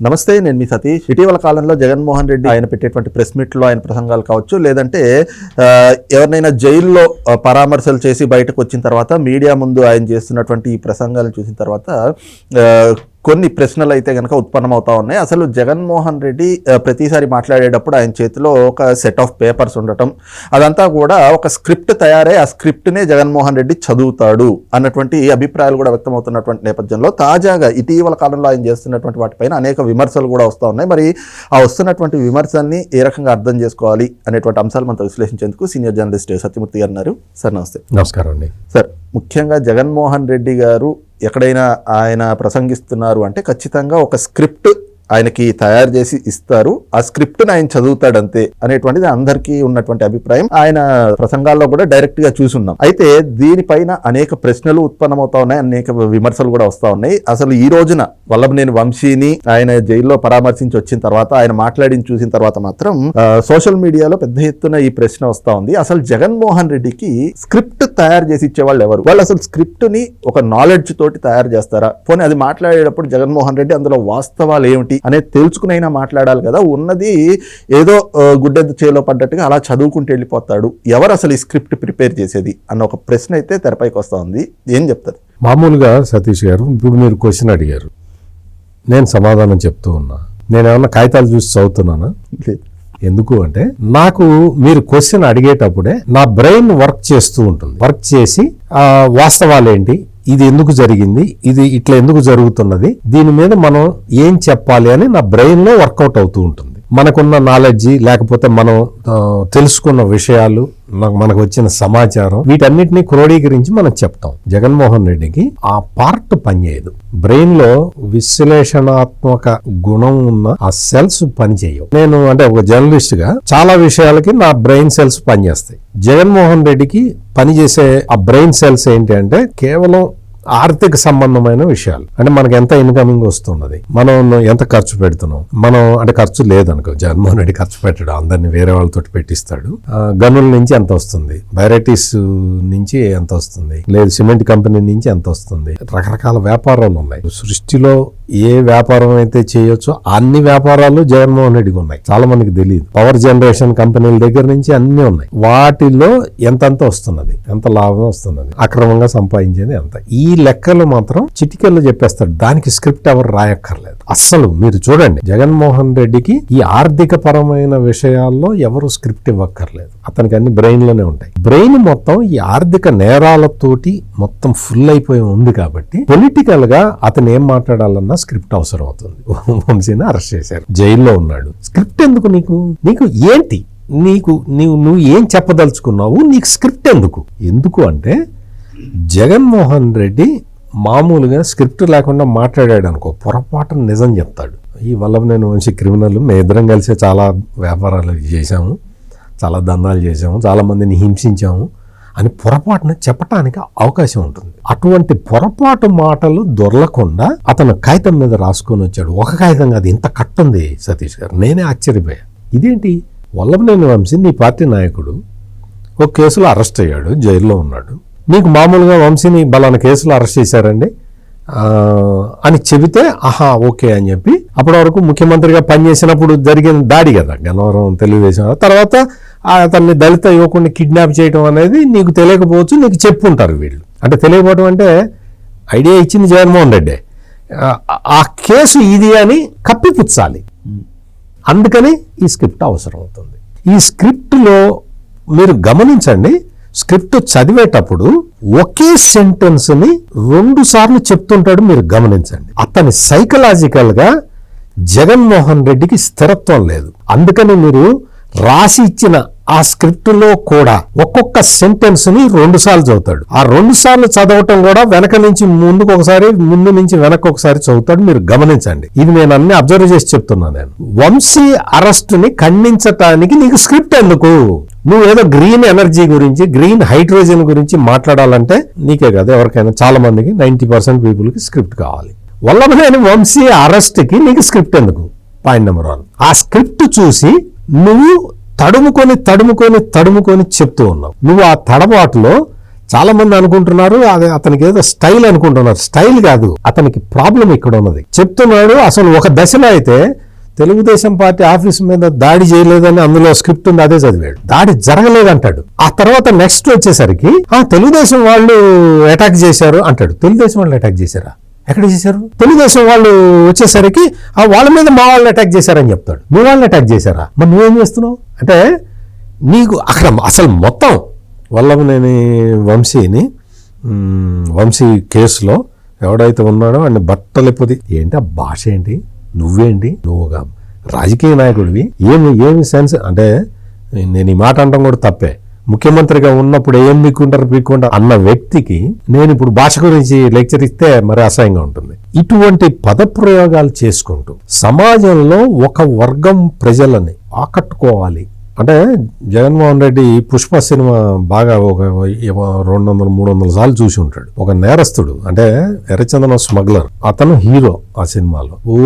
నమస్తే నేను మీ సతీష్. ఇటీవల కాలంలో జగన్మోహన్ రెడ్డి ఆయన పెట్టేటువంటి ప్రెస్ మీట్లో ఆయన ప్రసంగాలు కావచ్చు లేదంటే ఎవరినైనా జైల్లో పరామర్శలు చేసి బయటకు వచ్చిన తర్వాత మీడియా ముందు ఆయన చేస్తున్నటువంటి ఈ ప్రసంగాలను చూసిన తర్వాత కొన్ని ప్రశ్నలు అయితే కనుక ఉత్పన్నమవుతా ఉన్నాయి. అసలు జగన్మోహన్ రెడ్డి ప్రతిసారి మాట్లాడేటప్పుడు ఆయన చేతిలో ఒక సెట్ ఆఫ్ పేపర్స్ ఉండటం అదంతా కూడా ఒక స్క్రిప్ట్ తయారై ఆ స్క్రిప్ట్నే జగన్మోహన్ రెడ్డి చదువుతాడు అన్నటువంటి అభిప్రాయాలు కూడా వ్యక్తమవుతున్నటువంటి నేపథ్యంలో తాజాగా ఇటీవల కాలంలో ఆయన చేస్తున్నటువంటి వాటిపైన అనేక విమర్శలు కూడా వస్తూ ఉన్నాయి. మరి ఆ వస్తున్నటువంటి విమర్శల్ని ఏ రకంగా అర్థం చేసుకోవాలి అనేటువంటి అంశాలు మనతో విశ్లేషించేందుకు సీనియర్ జర్నలిస్ట్ సత్యమూర్తి గారు ఉన్నారు. సార్ నమస్తే. నమస్కారం అండి. సార్ ముఖ్యంగా జగన్మోహన్ రెడ్డి గారు ఎక్కడైనా ఆయన ప్రసంగిస్తున్నారు అంటే ఖచ్చితంగా ఒక స్క్రిప్ట్ ఆయనకి తయారు చేసి ఇస్తారు. ఆ స్క్రిప్ట్ని ఆయన చదువుతాడు అంతే అనేటువంటిది అందరికీ ఉన్నటువంటి అభిప్రాయం. ఆయన ప్రసంగాల్లో కూడా డైరెక్ట్గా చూసున్నాం. అయితే దీనిపైన అనేక ప్రశ్నలు ఉత్పన్నమవుతా ఉన్నాయి. అనేక విమర్శలు కూడా వస్తా ఉన్నాయి. అసలు ఈ రోజున వల్లభనేని వంశీని ఆయన జైల్లో పరామర్శించి వచ్చిన తర్వాత ఆయన మాట్లాడిన చూసిన తర్వాత మాత్రం సోషల్ మీడియాలో పెద్ద ఎత్తున ఈ ప్రశ్న వస్తా ఉంది. అసలు జగన్మోహన్ రెడ్డికి స్క్రిప్ట్ తయారు చేసి ఇచ్చేవాళ్ళు ఎవరు? వాళ్ళు అసలు స్క్రిప్ట్ని ఒక నాలెడ్జ్ తోటి తయారు చేస్తారా? పోనీ అది మాట్లాడేటప్పుడు జగన్మోహన్ రెడ్డి అందులో వాస్తవాలు ఏమిటి? అనేది తెలుసుకునైనా మాట్లాడాలి కదా. ఉన్నది ఏదో గుడ్డెద్దు చేలో పడ్డట్టుగా అలా చదువుకుంటూ వెళ్ళిపోతాడు. ఎవరు అసలు ఈ స్క్రిప్ట్ ప్రిపేర్ చేసేది అన్న ఒక ప్రశ్న అయితే తెరపైకి వస్తా ఉంది ఏం చెప్తారు? మామూలుగా సతీష్ గారు ఇప్పుడు మీరు క్వశ్చన్ అడిగారు. నేను సమాధానం చెప్తూ ఉన్నా. నేను ఏమన్నా కాగితాలు చూసి చదువుతున్నానా. ఎందుకు అంటే నాకు మీరు క్వశ్చన్ అడిగేటప్పుడే నా బ్రెయిన్ వర్క్ చేస్తూ ఉంటుంది. వర్క్ చేసి ఆ, వాస్తవాలు ఏంటి ఇది ఎందుకు జరిగింది? ఇది ఇట్లా ఎందుకు జరుగుతున్నది? దీని మీద మనం ఏం చెప్పాలి అని నా బ్రెయిన్లో వర్కౌట్ అవుతూ ఉంటుంది. మనకున్న నాలెడ్జి లేకపోతే మనం తెలుసుకున్న విషయాలు మనకు వచ్చిన సమాచారం వీటన్నిటిని క్రోడీకరించి మనం చెప్తాం. జగన్మోహన్ రెడ్డికి ఆ పార్ట్ పనిచేయదు. బ్రెయిన్లో విశ్లేషణాత్మక గుణం ఉన్న ఆ సెల్స్ పనిచేయవు. నేను అంటే ఒక జర్నలిస్ట్గా చాలా విషయాలకి నా బ్రెయిన్ సెల్స్ పనిచేస్తాయి. జగన్మోహన్ రెడ్డికి పనిచేసే ఆ బ్రెయిన్ సెల్స్ ఏంటి అంటే కేవలం ఆర్థిక సంబంధమైన విషయాలు. అంటే మనకి ఎంత ఇన్కమింగ్ వస్తున్నది? మనం ఎంత ఖర్చు పెడుతున్నాం? మనం అంటే ఖర్చు లేదనుకో జగన్మోహన్ రెడ్డి ఖర్చు పెట్టాడు అందరిని వేరే వాళ్ళతో పెట్టిస్తాడు. గనుల నుంచి ఎంత వస్తుంది? వెరైటీస్ నుంచి ఎంత వస్తుంది? లేదు సిమెంట్ కంపెనీ నుంచి ఎంత వస్తుంది? రకరకాల వ్యాపారాలు ఉన్నాయి. సృష్టిలో ఏ వ్యాపారం అయితే చేయొచ్చో అన్ని వ్యాపారాలు జగన్మోహన్ రెడ్డికి ఉన్నాయి. చాలా మందికి తెలియదు. పవర్ జనరేషన్ కంపెనీల దగ్గర నుంచి అన్ని ఉన్నాయి. వాటిలో ఎంతంత వస్తున్నది? ఎంత లాభం వస్తున్నది? అక్రమంగా సంపాదించేది ఎంత? ఈ లెక్కలు మాత్రం చిటికల్లో చెప్పేస్తాడు దానికి స్క్రిప్ట్ ఎవరు రాయక్కర్లేదు. అస్సలు మీరు చూడండి జగన్మోహన్ రెడ్డికి ఈ ఆర్థిక పరమైన విషయాల్లో ఎవరు స్క్రిప్ట్ ఇవ్వక్కర్లేదు. అతనికి అన్ని బ్రెయిన్లోనే ఉంటాయి. బ్రెయిన్ మొత్తం ఈ ఆర్థిక నేరాలతోటి మొత్తం ఫుల్ అయిపోయి ఉంది కాబట్టి పొలిటికల్గా అతను ఏం మాట్లాడాలన్నా స్క్రిప్ట్ అవసరం అవుతుంది వంశీని అరెస్ట్ చేశారు. జైల్లో ఉన్నాడు. స్క్రిప్ట్ ఎందుకు నీకు? నీకు ఏంటి? నీకు నీవు నువ్వు ఏం చెప్పదలుచుకున్నావు? నీకు స్క్రిప్ట్ ఎందుకు? ఎందుకు అంటే జగన్మోహన్ రెడ్డి మామూలుగా స్క్రిప్ట్ లేకుండా మాట్లాడాడు అనుకో పొరపాటున నిజం చెప్తాడు. ఈ వల్లభనేని మంచి క్రిమినల్ మేము ఇద్దరం కలిసి చాలా వ్యాపారాలు చేశాము చాలా దందాలు చేశాము చాలా మందిని హింసించాము అని పొరపాటున చెప్పటానికి అవకాశం ఉంటుంది. అటువంటి పొరపాటు మాటలు దొరలకుండా అతను కాగితం మీద రాసుకొని వచ్చాడు. ఒక కాగితం కాదు ఇంత కట్టుంది సతీష్ గారు. నేనే ఆశ్చర్యపోయా. ఇదేంటి? వల్లభనేని వంశీ నీ పార్టీ నాయకుడు ఒక కేసులో అరెస్ట్ అయ్యాడు జైల్లో ఉన్నాడు. మీకు మామూలుగా వంశీని బలాన కేసులో అరెస్ట్ చేశారండి. అని చెబితే ఆహా ఓకే అని చెప్పి అప్పటి వరకు ముఖ్యమంత్రిగా పనిచేసినప్పుడు జరిగిన దాడి కదా గన్నవరం తెలుగుదేశం. తర్వాత అతన్ని దళిత యువకుడిని కిడ్నాప్ చేయడం అనేది నీకు తెలియకపోవచ్చు నీకు చెప్పుంటారు వీళ్ళు. అంటే తెలియకపోవడం అంటే ఐడియా ఇచ్చింది జగన్మోహన్ రెడ్డి. ఆ- ఆ కేసు ఇది అని కప్పిపుచ్చాలి అందుకని ఈ స్క్రిప్ట్ అవసరం అవుతుంది ఈ స్క్రిప్ట్లో మీరు గమనించండి స్క్రిప్ట్ చదివేటప్పుడు ఒకే సెంటెన్స్ని రెండు సార్లు చెప్తుంటాడు మీరు గమనించండి. అతని సైకలాజికల్గా జగన్మోహన్ రెడ్డికి స్థిరత్వం లేదు. అందుకని మీరు రాసి ఇచ్చిన ఆ స్క్రిప్ట్లో కూడా ఒక్కొక్క సెంటెన్స్ని రెండు సార్లు చదువుతాడు. ఆ రెండు సార్లు చదవటం కూడా వెనక నుంచి ముందుకు ఒకసారి ముందు నుంచి వెనక ఒకసారి చదువుతాడు మీరు గమనించండి. ఇది నేను అన్ని అబ్జర్వ్ చేసి చెప్తున్నాను నేను. వంశీ అరెస్ట్ని ఖండించటానికి నీకు స్క్రిప్ట్ ఎందుకు? నువ్వు ఏదో గ్రీన్ ఎనర్జీ గురించి గ్రీన్ హైడ్రోజన్ గురించి మాట్లాడాలంటే నీకే కదా ఎవరికైనా చాలా మందికి నైన్టీ పర్సెంట్ పీపుల్కి స్క్రిప్ట్ కావాలి. వల్లభనేని వంశీ అరెస్ట్కి నీకు స్క్రిప్ట్ ఎందుకు? పాయింట్ నెంబర్ వన్ ఆ స్క్రిప్ట్ చూసి నువ్వు తడుముకొని తడుముకొని తడుముకొని చెప్తూ ఉన్నావు. నువ్వు ఆ తడబాటులో చాలా మంది అనుకుంటున్నారు అది అతనికి ఏదో స్టైల్ అనుకుంటున్నారు. స్టైల్ కాదు అతనికి ప్రాబ్లం ఇక్కడ ఉన్నది. చెప్తున్నాడు అసలు ఒక దశలో అయితే తెలుగుదేశం పార్టీ ఆఫీస్ మీద దాడి చేయలేదని అందులో స్క్రిప్ట్ ఉంది అదే చదివాడు. దాడి జరగలేదంటాడు. ఆ తర్వాత నెక్స్ట్ వచ్చేసరికి ఆ తెలుగుదేశం వాళ్ళు అటాక్ చేశారు అంటాడు. తెలుగుదేశం వాళ్ళు అటాక్ చేశారా? ఎక్కడ చేశారు? తెలుగుదేశం వాళ్ళు వచ్చేసరికి ఆ వాళ్ళ మీద మా వాళ్ళు అటాక్ చేశారని చెప్తాడు. మీ వాళ్ళని అటాక్ చేశారా? మరి నువ్వేం చేస్తున్నావు? అంటే నీకు అక్కడ అసలు మొత్తం వల్లభనేని వంశీని వంశీ కేసులో ఎవడైతే ఉన్నాడో వాడిని బట్టలిపోతే ఏంటి ఆ భాష ఏంటి? నువ్వేంటి? నువ్వు ఒక రాజకీయ నాయకుడివి. ఏమి ఏమి సెన్స్ అంటే నేను ఈ మాట అనడం కూడా తప్పే. ముఖ్యమంత్రిగా ఉన్నప్పుడు ఏం మీకుంటారు పీక్కుంటారు అన్న వ్యక్తికి నేను ఇప్పుడు భాష గురించి లెక్చర్ ఇస్తే మరి అసహ్యంగా ఉంటుంది. ఇటువంటి పదప్రయోగాలు చేసుకుంటూ సమాజంలో ఒక వర్గం ప్రజలని ఆకట్టుకోవాలి అంటే జగన్మోహన్ రెడ్డి పుష్ప సినిమా బాగా ఒక రెండు వందల మూడు వందల సార్లు చూసి ఉంటాడు. ఒక నేరస్తుడు. అంటే ఎర్రచందనం స్మగ్లర్. అతను హీరో ఆ సినిమాలో. ఓ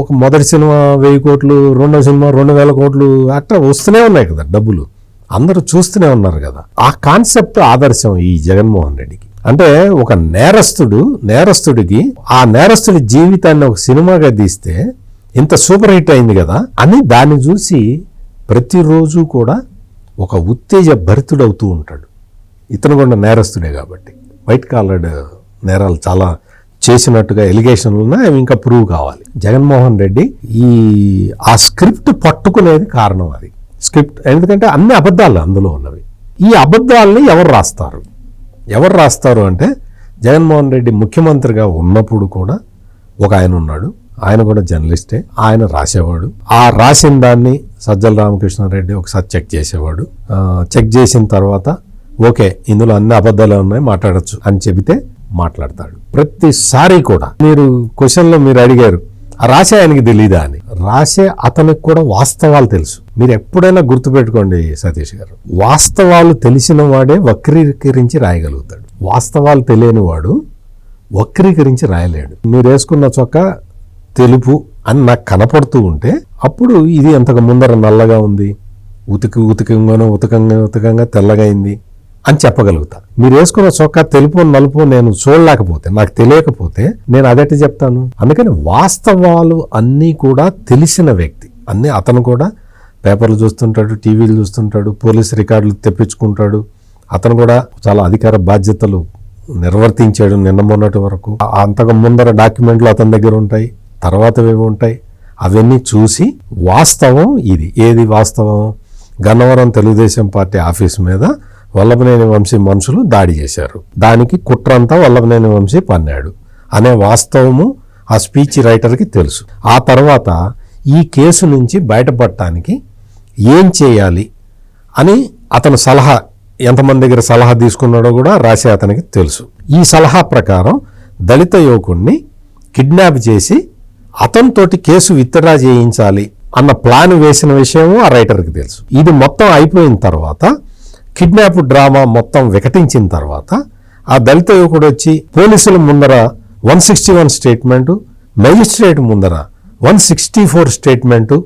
ఒక మొదటి సినిమా వెయ్యి కోట్లు రెండో సినిమా రెండు వేల కోట్లు అట్లా వస్తూనే ఉన్నాయి కదా డబ్బులు. అందరూ చూస్తూనే ఉన్నారు కదా. ఆ కాన్సెప్ట్ ఆదర్శం ఈ జగన్మోహన్ రెడ్డికి. అంటే ఒక నేరస్తుడు నేరస్తుడికి ఆ నేరస్తుడి జీవితాన్ని ఒక సినిమాగా తీస్తే ఇంత సూపర్ హిట్ అయింది కదా అని దాన్ని చూసి ప్రతిరోజు కూడా ఒక ఉత్తేజ భరితుడవుతూ ఉంటాడు. ఇతను కూడా నేరస్తుడే కాబట్టి. వైట్ కాలర్డ్ నేరాలు చాలా చేసినట్టుగా ఎలిగేషన్లు ఉన్నాయి అవి ఇంకా ప్రూవ్ కావాలి. జగన్మోహన్ రెడ్డి ఈ ఆ స్క్రిప్ట్ పట్టుకునేది కారణం అది. స్క్రిప్ట్ ఎందుకంటే అన్ని అబద్ధాలు అందులో ఉన్నవి. ఈ అబద్ధాలని ఎవరు రాస్తారు? ఎవరు రాస్తారు అంటే జగన్మోహన్ రెడ్డి ముఖ్యమంత్రిగా ఉన్నప్పుడు కూడా ఒక ఆయన ఉన్నాడు. ఆయన కూడా జర్నలిస్టే. ఆయన రాసేవాడు. ఆ రాసిన దాన్ని సజ్జల రామకృష్ణారెడ్డి ఒకసారి చెక్ చేసేవాడు. చెక్ చేసిన తర్వాత ఓకే ఇందులో అన్ని అబద్ధాలు ఉన్నాయి మాట్లాడొచ్చు అని చెబితే మాట్లాడతాడు. ప్రతిసారి కూడా మీరు క్వశ్చన్లో మీరు అడిగారు. రాసే ఆయనకి తెలీదా అని. రాసే అతనికి కూడా వాస్తవాలు తెలుసు. మీరు ఎప్పుడైనా గుర్తుపెట్టుకోండి సతీష్ గారు. వాస్తవాలు తెలిసిన వాడే వక్రీకరించి రాయగలుగుతాడు. వాస్తవాలు తెలియని వాడు వక్రీకరించి రాయలేడు. మీరు వేసుకున్న చొక్క తెలుపు అని నాకు కనపడుతూ ఉంటే అప్పుడు ఇది అంతకు ముందర నల్లగా ఉంది? ఉతికి ఉతికంగానో ఉతకంగా ఉతకంగా తెల్లగా అయింది అని చెప్పగలుగుతా. మీరు వేసుకున్న చొక్కా తెలుపు నలుపు నేను చూడలేకపోతే నాకు తెలియకపోతే నేను అదెట్టి చెప్తాను. అందుకని వాస్తవాలు అన్నీ కూడా తెలిసిన వ్యక్తి. అన్నీ అతను కూడా పేపర్లు చూస్తుంటాడు టీవీలు చూస్తుంటాడు పోలీస్ రికార్డులు తెప్పించుకుంటాడు. అతను కూడా చాలా అధికార బాధ్యతలు నిర్వర్తించాడు నిన్న మొన్నటి వరకు. అంతకు ముందర డాక్యుమెంట్లు అతని దగ్గర ఉంటాయి తర్వాతవేవి ఉంటాయి. అవన్నీ చూసి వాస్తవం ఇది. ఏది వాస్తవం? గన్నవరం తెలుగుదేశం పార్టీ ఆఫీస్ మీద వల్లభనేని వంశీ మనుషులు దాడి చేశారు. దానికి కుట్రంతా వల్లభనేని వంశీ పన్నాడు అనే వాస్తవము ఆ స్పీచ్ రైటర్కి తెలుసు. ఆ తర్వాత ఈ కేసు నుంచి బయటపడటానికి ఏం చేయాలి అని అతను సలహా ఎంతమంది దగ్గర సలహా తీసుకున్నాడో కూడా రాసే అతనికి తెలుసు. ఈ సలహా ప్రకారం దళిత యువకుణ్ణి కిడ్నాప్ చేసి అతనితోటి కేసు విత్డ్రా చేయించాలి అన్న ప్లాన్ వేసిన విషయము ఆ రైటర్కి తెలుసు. ఇది మొత్తం అయిపోయిన తర్వాత కిడ్నాప్ డ్రామా మొత్తం వికటించిన తర్వాత ఆ దళిత యువకుడు వచ్చి పోలీసుల ముందర one sixty one statement magistrate ముందర వన్ సిక్స్టీ ఫోర్ స్టేట్మెంటు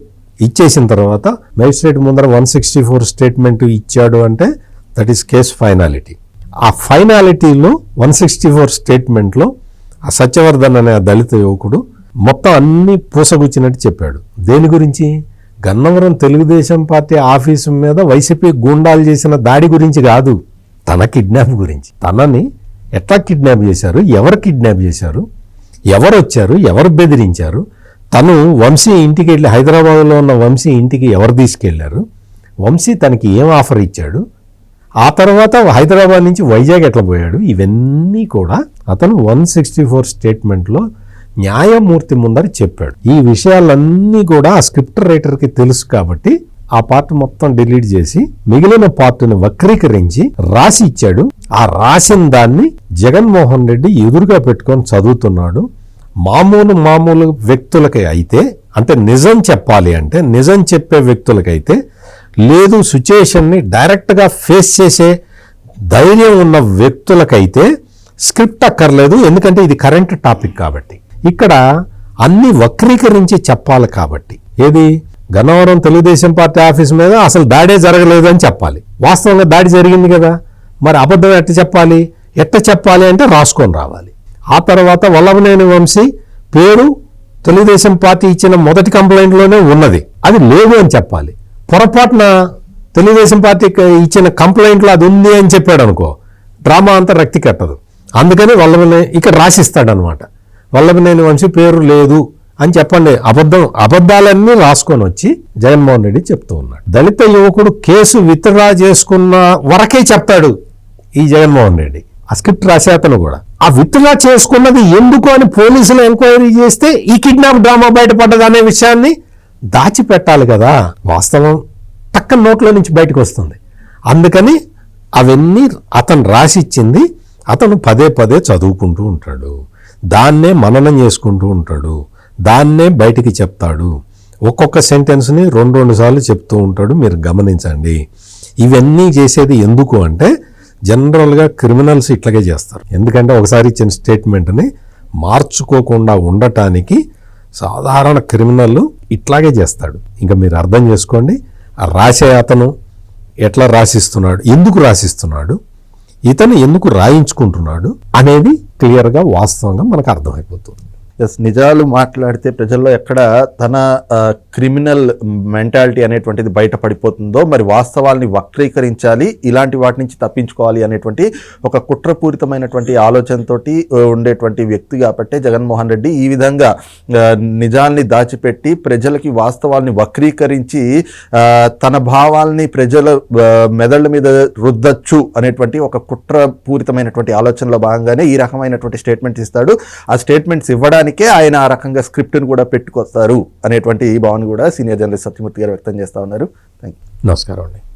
ఇచ్చేసిన తర్వాత మెజిస్ట్రేట్ ముందర వన్ సిక్స్టీ ఫోర్ స్టేట్మెంట్ ఇచ్చాడు అంటే దట్ ఈస్ కేస్ ఫైనాలిటీ ఆ ఫైనాలిటీలో వన్ సిక్స్టీ ఫోర్ స్టేట్మెంట్లో ఆ సత్యవర్ధన్ అనే ఆ దళిత యువకుడు మొత్తం అన్ని పూసగుచ్చినట్టు చెప్పాడు. దేని గురించి? గన్నవరం తెలుగుదేశం పార్టీ ఆఫీసు మీద వైసీపీ గూండాలు చేసిన దాడి గురించి కాదు. తన కిడ్నాప్ గురించి. తనని ఎట్లా కిడ్నాప్ చేశారు? ఎవరు కిడ్నాప్ చేశారు? ఎవరు వచ్చారు? ఎవరు బెదిరించారు? తను వంశీ ఇంటికి వెళ్ళి హైదరాబాద్లో ఉన్న వంశీ ఇంటికి ఎవరు తీసుకెళ్ళారు? వంశీ తనకి ఏం ఆఫర్ ఇచ్చాడు? ఆ తర్వాత హైదరాబాద్ నుంచి వైజాగ్ ఎట్లా పోయాడు? ఇవన్నీ కూడా అతను వన్ సిక్స్టీ ఫోర్ స్టేట్మెంట్లో న్యాయమూర్తి ముందర చెప్పాడు. ఈ విషయాలన్నీ కూడా ఆ స్క్రిప్ట్ రైటర్కి తెలుసు కాబట్టి ఆ పార్ట్ మొత్తం డిలీట్ చేసి మిగిలిన పార్ట్ని వక్రీకరించి రాసి ఇచ్చాడు. ఆ రాసిన దాన్ని జగన్మోహన్ రెడ్డి ఎదురుగా పెట్టుకొని చదువుతున్నాడు. మామూలు మామూలు వ్యక్తులకి అయితే అంటే నిజం చెప్పాలి అంటే నిజం చెప్పే వ్యక్తులకైతే లేదు సిచ్యుయేషన్ని డైరెక్ట్గా ఫేస్ చేసే ధైర్యం ఉన్న వ్యక్తులకైతే స్క్రిప్ట్ అక్కర్లేదు ఎందుకంటే ఇది కరెంట్ టాపిక్ కాబట్టి. ఇక్కడ అన్ని వక్రీకరించి చెప్పాలి కాబట్టి. ఏది? గన్నవరం తెలుగుదేశం పార్టీ ఆఫీస్ మీద అసలు దాడే జరగలేదు అని చెప్పాలి. వాస్తవంగా దాడి జరిగింది కదా. మరి అబద్ధం ఎట్ట చెప్పాలి? ఎట్ట చెప్పాలి అంటే రాసుకొని రావాలి. ఆ తర్వాత వల్లభనేని వంశీ పేరు తెలుగుదేశం పార్టీ ఇచ్చిన మొదటి కంప్లైంట్లోనే ఉన్నది. అది లేదు అని చెప్పాలి. పొరపాటున తెలుగుదేశం పార్టీకి ఇచ్చిన కంప్లైంట్లో అది ఉంది అని చెప్పాడు అనుకో డ్రామా అంతా రక్తి కట్టదు. అందుకని వల్లభనే ఇక్కడ రాసిస్తాడనమాట. వల్లభనేని వంశీ పేరు లేదు అని చెప్పండి. అబద్ధం అబద్ధాలన్నీ రాసుకొని వచ్చి జగన్మోహన్ రెడ్డి చెప్తూ ఉన్నాడు. దళిత యువకుడు కేసు విత్డ్రా చేసుకున్న వరకే చెప్తాడు ఈ జగన్మోహన్ రెడ్డి. ఆ స్క్రిప్ట్ రాసే అతను కూడా. ఆ విత్డ్రా చేసుకున్నది ఎందుకు అని పోలీసులు ఎంక్వైరీ చేస్తే ఈ కిడ్నాప్ డ్రామా బయటపడ్డది అనే విషయాన్ని దాచిపెట్టాలి కదా. వాస్తవం టక్క నోట్లో నుంచి బయటకు వస్తుంది. అందుకని అవన్నీ అతను రాసిచ్చింది అతను పదే పదే చదువుకుంటూ ఉంటాడు. దాన్నే మననం చేసుకుంటూ ఉంటాడు. దాన్నే బయటికి చెప్తాడు. ఒక్కొక్క సెంటెన్స్ని రెండు రెండు సార్లు చెప్తూ ఉంటాడు. మీరు గమనించండి. ఇవన్నీ చేసేది ఎందుకు అంటే జనరల్గా క్రిమినల్స్ ఇట్లాగే చేస్తారు. ఎందుకంటే ఒకసారి ఇచ్చిన స్టేట్మెంట్ని మార్చుకోకుండా ఉండటానికి సాధారణ క్రిమినల్ ఇట్లాగే చేస్తాడు. ఇంకా మీరు అర్థం చేసుకోండి రాసే అతను ఎట్లా రాసిస్తున్నాడు ఎందుకు రాసిస్తున్నాడు ఇతను ఎందుకు రాయించుకుంటున్నాడు అనేది క్లియర్గా వాస్తవంగా మనకు అర్థమైపోతుంది. ఎస్ నిజాలు మాట్లాడితే ప్రజల్లో ఎక్కడ తన క్రిమినల్ మెంటాలిటీ అనేటువంటిది బయట పడిపోతుందో మరి వాస్తవాల్ని వక్రీకరించాలి ఇలాంటి వాటి నుంచి తప్పించుకోవాలి అనేటువంటి ఒక కుట్రపూరితమైనటువంటి ఆలోచనతోటి ఉండేటువంటి వ్యక్తి కాబట్టి జగన్మోహన్ రెడ్డి ఈ విధంగా నిజాన్ని నిజాల్ని దాచిపెట్టి ప్రజలకి వాస్తవాల్ని వక్రీకరించి తన భావాల్ని ప్రజల మెదళ్ళ మీద రుద్దచ్చు అనేటువంటి ఒక కుట్రపూరితమైనటువంటి ఆలోచనలో భాగంగానే ఈ రకమైనటువంటి స్టేట్మెంట్స్ ఇస్తాడు. ఆ స్టేట్మెంట్స్ ఇవ్వడానికి ఆయన ఆ రకంగా స్క్రిప్ట్ని కూడా పెట్టుకొస్తారు అనేటువంటి భావన కూడా సీనియర్ జర్నలిస్ట్ సత్యమూర్తి గారు వ్యక్తం చేస్తా ఉన్నారు. థ్యాంక్ యూ నమస్కారం అండి.